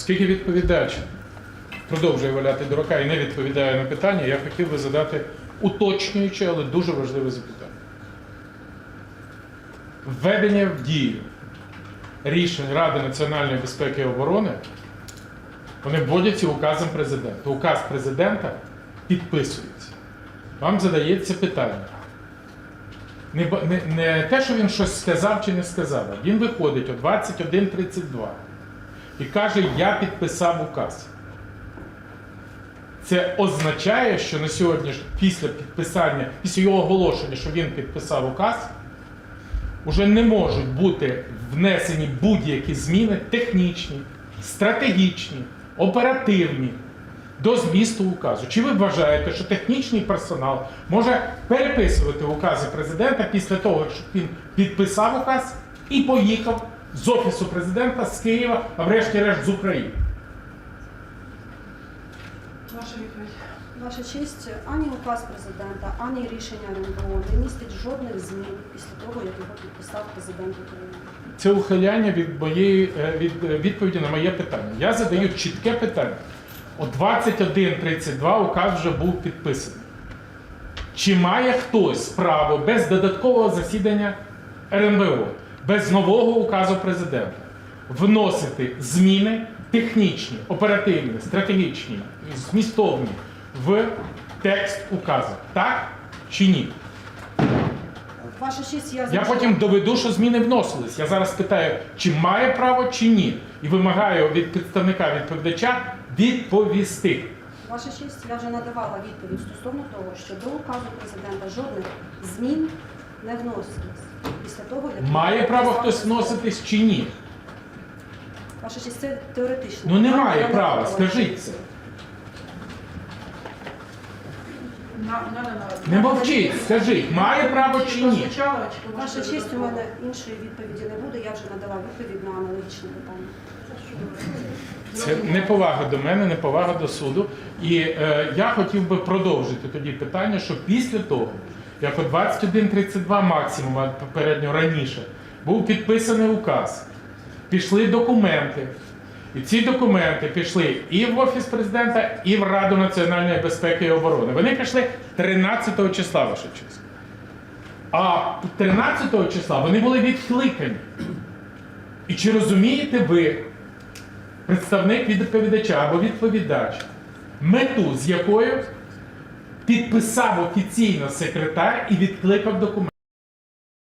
Оскільки відповідач продовжує валяти дурака і не відповідає на питання, я хотів би задати уточнююче, але дуже важливе запитання. Введення в дію рішень Ради національної безпеки і оборони вони вводяться указом президента. Указ президента підписується. Вам задається питання. Не, не, не те, що він щось сказав чи не сказав, він виходить о 21.32 і каже, я підписав указ. Це означає, що на сьогодні, після підписання, після його оголошення, що він підписав указ, уже не можуть бути внесені будь-які зміни технічні, стратегічні, оперативні до змісту указу. Чи ви вважаєте, що технічний персонал може переписувати укази президента після того, як він підписав указ і поїхав з офісу президента з Києва, а врешті-решт з України? Ваша відповідь. Ваша честь, ані указ президента, ані рішення РНБО не містить жодних змін після того, як його підписав президент України. Це ухиляння від моєї е, від е, відповіді на моє питання. Я задаю чітке питання. О 21.32 указ вже був підписаний. Чи має хтось право без додаткового засідання РНБО, без нового указу президента вносити зміни технічні, оперативні, стратегічні, змістовні в текст указу? Так чи ні? Ваша честь, я Я потім доведу, що зміни вносились. Я зараз питаю, чи має право, чи ні. І вимагаю від представника відповідача відповісти. Ваша честь, я вже надавала відповідь стосовно того, що до указу президента жодних змін не вносилось. Після того, як Має право хтось вноситись чи ні? Ваша честь, це теоретично. Ну немає не права, надавала скажіть це. На. Не мовчіть, скажіть, має право чи ні? Прозвучало, чи ви Ваша можете честь, у мене іншої відповіді не буде. Я вже надала відповідь на аналогічне питання. Це неповага до мене, неповага до суду. І е, я хотів би продовжити тоді питання, що після того, як о 21.32 максимум, а попередньо раніше, був підписаний указ, пішли документи. І ці документи пішли і в Офіс президента, і в Раду національної безпеки і оборони. Вони пішли 13 числа, ваша честь. А 13 числа вони були відкликані. І чи розумієте ви, представник відповідача або відповідач, мету з якою підписав офіційно секретар і відкликав документ.